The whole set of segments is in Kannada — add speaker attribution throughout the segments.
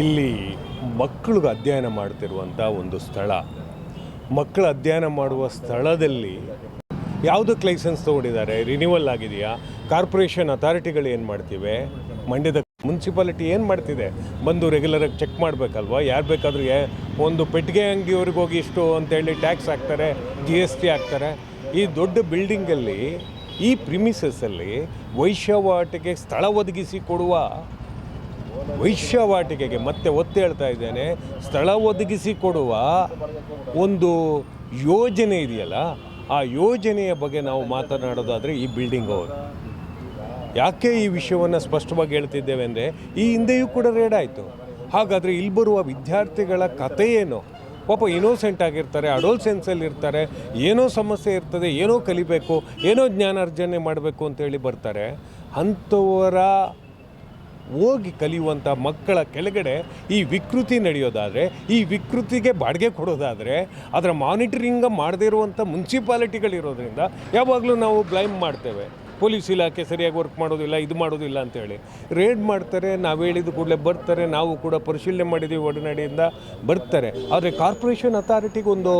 Speaker 1: ಇಲ್ಲಿ ಮಕ್ಕಳು ಅಧ್ಯಯನ ಮಾಡ್ತಿರುವಂಥ ಒಂದು ಸ್ಥಳ. ಮಕ್ಕಳು ಅಧ್ಯಯನ ಮಾಡುವ ಸ್ಥಳದಲ್ಲಿ ಯಾವುದಕ್ಕೆ ಲೈಸೆನ್ಸ್ ತೊಗೊಂಡಿದ್ದಾರೆ? ರಿನ್ಯೂವಲ್ ಆಗಿದೆಯಾ? ಕಾರ್ಪೊರೇಷನ್ ಅಥಾರಿಟಿಗಳು ಏನು ಮಾಡ್ತಿವೆ? ಮಂಡ್ಯದ ಮುನ್ಸಿಪಾಲಿಟಿ ಏನು ಮಾಡ್ತಿದೆ? ಬಂದು ರೆಗ್ಯುಲರಾಗಿ ಚೆಕ್ ಮಾಡಬೇಕಲ್ವ? ಯಾರು ಬೇಕಾದರೂ ಒಂದು ಪೆಟ್ಟಿಗೆ ಅಂಗಡಿಯವ್ರಿಗೆ ಹೋಗಿ ಇಷ್ಟು ಅಂತೇಳಿ ಟ್ಯಾಕ್ಸ್ ಹಾಕ್ತಾರೆ ಜಿ ಎಸ್ ಟಿ ಹಾಕ್ತಾರೆ. ಈ ದೊಡ್ಡ ಬಿಲ್ಡಿಂಗಲ್ಲಿ ಈ ಪ್ರಿಮಿಸಸ್ಸಲ್ಲಿ ವೈಶ್ಯವಾಟಿಗೆ ಸ್ಥಳ ಒದಗಿಸಿ ಕೊಡುವ ವೈಶ್ಯವಾಟಿಕೆಗೆ ಮತ್ತೆ ಒತ್ತಿ ಹೇಳ್ತಾ ಇದ್ದೇನೆ. ಸ್ಥಳ ಒದಗಿಸಿ ಕೊಡುವ ಒಂದು ಯೋಜನೆ ಇದೆಯಲ್ಲ, ಆ ಯೋಜನೆಯ ಬಗ್ಗೆ ನಾವು ಮಾತನಾಡೋದಾದರೆ ಈ ಬಿಲ್ಡಿಂಗ್ ಅವರು. ಯಾಕೆ ಈ ವಿಷಯವನ್ನು ಸ್ಪಷ್ಟವಾಗಿ ಹೇಳ್ತಿದ್ದೇವೆ ಅಂದರೆ, ಈ ಹಿಂದೆಯೂ ಕೂಡ ರೇಡ್ ಆಯಿತು. ಹಾಗಾದರೆ ಇಲ್ಲಿ ಬರುವ ವಿದ್ಯಾರ್ಥಿಗಳ ಕಥೆ ಏನು? ಪಾಪ ಇನೋಸೆಂಟ್ ಆಗಿರ್ತಾರೆ ಅಡೋಲ್ಸೆನ್ಸಲ್ಲಿ ಇರ್ತಾರೆ, ಏನೋ ಸಮಸ್ಯೆ ಇರ್ತದೆ, ಏನೋ ಕಲಿಬೇಕು, ಏನೋ ಜ್ಞಾನಾರ್ಜನೆ ಮಾಡಬೇಕು ಅಂತೇಳಿ ಬರ್ತಾರೆ. ಅಂಥವರ ಹೋಗಿ ಕಲಿಯುವಂಥ ಮಕ್ಕಳ ಕೆಳಗಡೆ ಈ ವಿಕೃತಿ ನಡೆಯೋದಾದರೆ, ಈ ವಿಕೃತಿಗೆ ಬಾಡಿಗೆ ಕೊಡೋದಾದರೆ, ಅದರ ಮಾನಿಟರಿಂಗ ಮಾಡದೇ ಇರುವಂಥ ಮುನ್ಸಿಪಾಲಿಟಿಗಳಿರೋದ್ರಿಂದ ಯಾವಾಗಲೂ ನಾವು ಬ್ಲೈಮ್ ಮಾಡ್ತೇವೆ. ಪೊಲೀಸ್ ಇಲಾಖೆ ಸರಿಯಾಗಿ ವರ್ಕ್ ಮಾಡೋದಿಲ್ಲ, ಇದು ಮಾಡೋದಿಲ್ಲ ಅಂತೇಳಿ. ರೇಡ್ ಮಾಡ್ತಾರೆ, ನಾವು ಹೇಳಿದ ಕೂಡಲೇ ಬರ್ತಾರೆ, ನಾವು ಕೂಡ ಪರಿಶೀಲನೆ ಮಾಡಿದ್ದೀವಿ ಒಡನಾಡಿಯಿಂದ ಬರ್ತಾರೆ. ಆದರೆ ಕಾರ್ಪೊರೇಷನ್ ಅಥಾರಿಟಿಗೆ ಒಂದು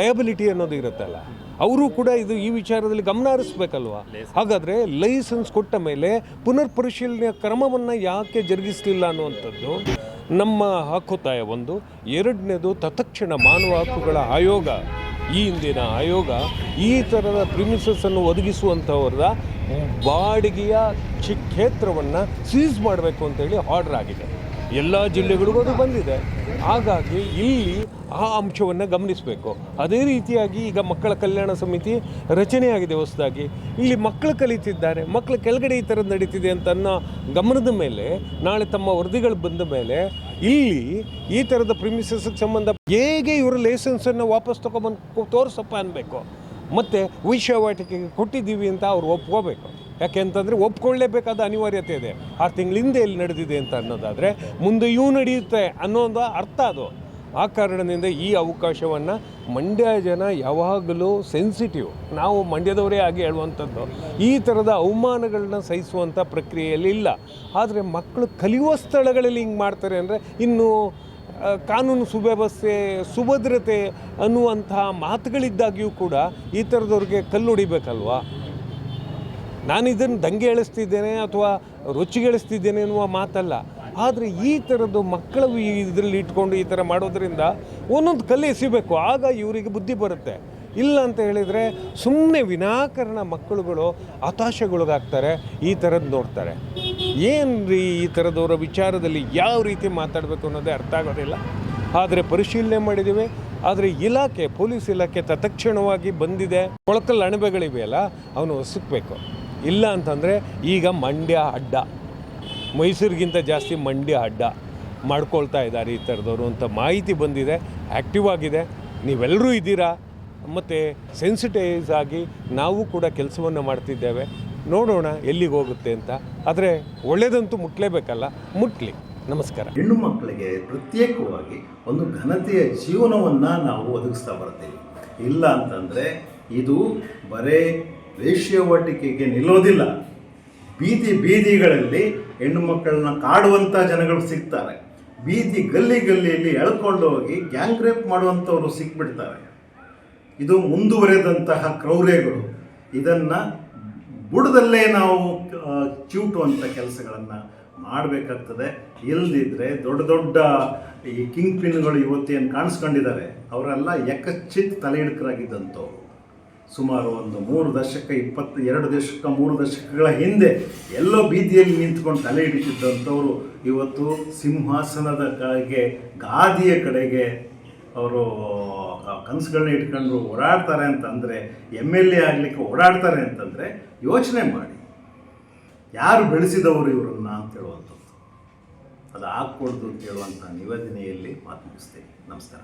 Speaker 1: ಲಯಬಿಲಿಟಿ ಅನ್ನೋದು ಇರುತ್ತಲ್ಲ. ಅವರು ಕೂಡ ಇದು ಈ ವಿಚಾರದಲ್ಲಿ ಗಮನ ಹರಿಸ್ಬೇಕಲ್ವಾ? ಹಾಗಾದರೆ ಲೈಸೆನ್ಸ್ ಕೊಟ್ಟ ಮೇಲೆ ಪುನರ್ ಪರಿಶೀಲನೆಯ ಕ್ರಮವನ್ನು ಯಾಕೆ ಜರುಗಿಸಲಿಲ್ಲ ಅನ್ನುವಂಥದ್ದು ನಮ್ಮ ಹಕ್ಕೊತ್ತಾಯ ಒಂದು. ಎರಡನೇದು ತತ್ಕ್ಷಣ ಮಾನವ ಹಕ್ಕುಗಳ ಆಯೋಗ. ಈ ಹಿಂದಿನ ಆಯೋಗ ಈ ಥರದ ಪ್ರಿಮಿಸಸ್ಸನ್ನು ಒದಗಿಸುವಂಥವ್ರದ ಬಾಡಿಗೆಯ ಚಿ ಕ್ಷೇತ್ರವನ್ನು ಸೀಸ್ ಮಾಡಬೇಕು ಅಂತೇಳಿ ಆರ್ಡರ್ ಆಗಿದೆ. ಎಲ್ಲ ಜಿಲ್ಲೆಗಳಿಗೂ ಅದು ಬಂದಿದೆ. ಹಾಗಾಗಿ ಇಲ್ಲಿ ಆ ಅಂಶವನ್ನು ಗಮನಿಸಬೇಕು. ಅದೇ ರೀತಿಯಾಗಿ ಈಗ ಮಕ್ಕಳ ಕಲ್ಯಾಣ ಸಮಿತಿ ರಚನೆಯಾಗಿದೆ ಹೊಸದಾಗಿ. ಇಲ್ಲಿ ಮಕ್ಕಳು ಕಲಿತಿದ್ದಾರೆ. ಮಕ್ಕಳು ಕೆಳಗಡೆ ಈ ಥರ ನಡೀತಿದೆ ಅಂತ ಗಮನದ ಮೇಲೆ, ನಾಳೆ ತಮ್ಮ ವರದಿಗಳು ಬಂದ ಮೇಲೆ ಇಲ್ಲಿ ಈ ಥರದ ಪ್ರಿಮಿಸಸ್ಗೆ ಸಂಬಂಧ ಹೇಗೆ ಇವರ ಲೈಸೆನ್ಸನ್ನು ವಾಪಸ್ ತೊಗೊಬಂದು ತೋರಿಸಪ್ಪ ಅನ್ನಬೇಕು ಮತ್ತು ವಿಷಯವಾಟಿಕೆಗೆ ಕೊಟ್ಟಿದ್ದೀವಿ ಅಂತ ಅವ್ರು ಒಪ್ಕೋಬೇಕು. ಯಾಕೆ ಅಂತಂದರೆ ಒಪ್ಕೊಳ್ಳೇಬೇಕಾದ ಅನಿವಾರ್ಯತೆ ಇದೆ. ಆರು ತಿಂಗಳಿಂದ ಎಲ್ಲಿ ನಡೆದಿದೆ ಅಂತ ಅನ್ನೋದಾದರೆ ಮುಂದೆ ಇವು ನಡೆಯುತ್ತೆ ಅನ್ನೋ ಒಂದು ಅರ್ಥ ಅದು. ಆ ಕಾರಣದಿಂದ ಈ ಅವಕಾಶವನ್ನು ಮಂಡ್ಯ ಜನ ಯಾವಾಗಲೂ ಸೆನ್ಸಿಟಿವ್ ನಾವು ಮಂಡ್ಯದವರೇ ಆಗಿ ಹೇಳುವಂಥದ್ದು. ಈ ಥರದ ಅವಮಾನಗಳನ್ನ ಸಹಿಸುವಂಥ ಪ್ರಕ್ರಿಯೆಯಲ್ಲಿ ಇಲ್ಲ. ಆದರೆ ಮಕ್ಕಳು ಕಲಿಯುವ ಸ್ಥಳಗಳಲ್ಲಿ ಹಿಂಗೆ ಮಾಡ್ತಾರೆ ಅಂದರೆ ಇನ್ನು ಕಾನೂನು ಸುವ್ಯವಸ್ಥೆ, ಸುಭದ್ರತೆ ಅನ್ನುವಂತಹ ಮಾತುಗಳಿದ್ದಾಗಿಯೂ ಕೂಡ ಈ ಥರದವ್ರಿಗೆ ಕಲ್ಲು ಹೊಡಿಬೇಕಲ್ವಾ? ನಾನು ಇದನ್ನು ದಂಗೆ ಎಳಿಸ್ತಿದ್ದೇನೆ ಅಥವಾ ರುಚಿಗೆಳಿಸ್ತಿದ್ದೇನೆ ಎನ್ನುವ ಮಾತಲ್ಲ. ಆದರೆ ಈ ಥರದ್ದು ಮಕ್ಕಳ ಇದರಲ್ಲಿ ಇಟ್ಕೊಂಡು ಈ ಥರ ಮಾಡೋದ್ರಿಂದ ಒಂದೊಂದು ಕಲೆ ಎಸಿಬೇಕು, ಆಗ ಇವರಿಗೆ ಬುದ್ಧಿ ಬರುತ್ತೆ. ಇಲ್ಲ ಅಂತ ಹೇಳಿದರೆ ಸುಮ್ಮನೆ ವಿನಾಕಾರಣ ಮಕ್ಕಳುಗಳು ಹತಾಶೆಗೊಳಗಾಗ್ತಾರೆ, ಈ ಥರದ್ದು ನೋಡ್ತಾರೆ. ಏನು ರೀ ಈ ಥರದವರ ವಿಚಾರದಲ್ಲಿ ಯಾವ ರೀತಿ ಮಾತಾಡಬೇಕು ಅನ್ನೋದೇ ಅರ್ಥ ಆಗೋದಿಲ್ಲ. ಆದರೆ ಪರಿಶೀಲನೆ ಮಾಡಿದ್ದೀವಿ ಆದರೆ ಇಲಾಖೆ, ಪೊಲೀಸ್ ಇಲಾಖೆ ತತ್ಕ್ಷಣವಾಗಿ ಬಂದಿದೆ. ಕೊಳಕಲ್ ಅಣಬೆಗಳಿವೆಯಲ್ಲ, ಅವನು ಸಿಕ್ಕಬೇಕು ಇಲ್ಲ ಅಂತಂದರೆ ಈಗ ಮಂಡ್ಯ ಅಡ್ಡ. ಮೈಸೂರಿಗಿಂತ ಜಾಸ್ತಿ ಮಂಡ್ಯ ಅಡ್ಡ ಮಾಡ್ಕೊಳ್ತಾ ಇದ್ದಾರೆ ಈ ಥರದವರು ಅಂತ ಮಾಹಿತಿ ಬಂದಿದೆ ಆ್ಯಕ್ಟಿವ್ ಆಗಿದೆ. ನೀವೆಲ್ಲರೂ ಇದ್ದೀರಾ? ಮತ್ತು ಸೆನ್ಸಿಟೈಸ್ ಆಗಿ ನಾವು ಕೂಡ ಕೆಲಸವನ್ನು ಮಾಡ್ತಿದ್ದೇವೆ. ನೋಡೋಣ ಎಲ್ಲಿಗೆ ಹೋಗುತ್ತೆ ಅಂತ. ಆದರೆ ಒಳ್ಳೆಯದಂತೂ ಮುಟ್ಲೇಬೇಕಲ್ಲ, ಮುಟ್ಲಿ. ನಮಸ್ಕಾರ.
Speaker 2: ಹೆಣ್ಣು ಮಕ್ಕಳಿಗೆ ಪ್ರತ್ಯೇಕವಾಗಿ ಒಂದು ಘನತೆಯ ಜೀವನವನ್ನು ನಾವು ಒದಗಿಸ್ತಾ ಬರ್ತೀವಿ. ಇಲ್ಲ ಅಂತಂದರೆ ಇದು ಬರೇ ವೇಶ್ಯಾವಾಟಿಕೆಗೆ ನಿಲ್ಲೋದಿಲ್ಲ. ಬೀದಿ ಬೀದಿಗಳಲ್ಲಿ ಹೆಣ್ಣು ಮಕ್ಕಳನ್ನ ಕಾಡುವಂಥ ಜನಗಳು ಸಿಗ್ತಾರೆ. ಬೀದಿ ಗಲ್ಲಿ ಗಲ್ಲಿಯಲ್ಲಿ ಎಳ್ಕೊಂಡು ಹೋಗಿ ಗ್ಯಾಂಗ್ ರೇಪ್ ಮಾಡುವಂಥವ್ರು ಸಿಕ್ಬಿಡ್ತಾರೆ. ಇದು ಮುಂದುವರೆದಂತಹ ಕ್ರೌರ್ಯಗಳು. ಇದನ್ನು ಬುಡದಲ್ಲೇ ನಾವು ಚೂಟುವಂಥ ಕೆಲಸಗಳನ್ನು ಮಾಡಬೇಕಾಗ್ತದೆ. ಇಲ್ಲದಿದ್ದರೆ ದೊಡ್ಡ ದೊಡ್ಡ ಈ ಕಿಂಗ್ ಪಿನ್ಗಳು ಇವತ್ತೇನು ಕಾಣಿಸ್ಕೊಂಡಿದ್ದಾರೆ. ಅವರೆಲ್ಲ ಯಕಚಿತ್ ತಲೆ ಹಿಡ್ಕರಾಗಿದ್ದಂಥವ್ರು. ಸುಮಾರು ಒಂದು ಮೂರು ದಶಕ, ಇಪ್ಪತ್ತು, ಎರಡು ದಶಕ, ಮೂರು ದಶಕಗಳ ಹಿಂದೆ ಎಲ್ಲೋ ಬೀದಿಯಲ್ಲಿ ನಿಂತ್ಕೊಂಡು ತಲೆ ಹಿಡಿತಿದ್ದಂಥವರು ಇವತ್ತು ಸಿಂಹಾಸನದ ಕಡೆಗೆ ಗಾದಿಯ ಕಡೆಗೆ ಅವರು ಕನಸುಗಳನ್ನ ಇಟ್ಕೊಂಡು ಓಡಾಡ್ತಾರೆ ಅಂತಂದರೆ, ಎಂ ಎಲ್ ಎ ಆಗಲಿಕ್ಕೆ ಓಡಾಡ್ತಾರೆ ಅಂತಂದರೆ ಯೋಚನೆ ಮಾಡಿ. ಯಾರು ಬೆಳೆಸಿದವರು ಇವರನ್ನ ಅಂತ ಹೇಳುವಂಥದ್ದು. ಅದು ಆಗ್ಕೊಡ್ದು ಅಂತ ಹೇಳುವಂಥ ನಿವೇದನೆಯಲ್ಲಿ ಮಾತು ನಮಸ್ಕಾರ.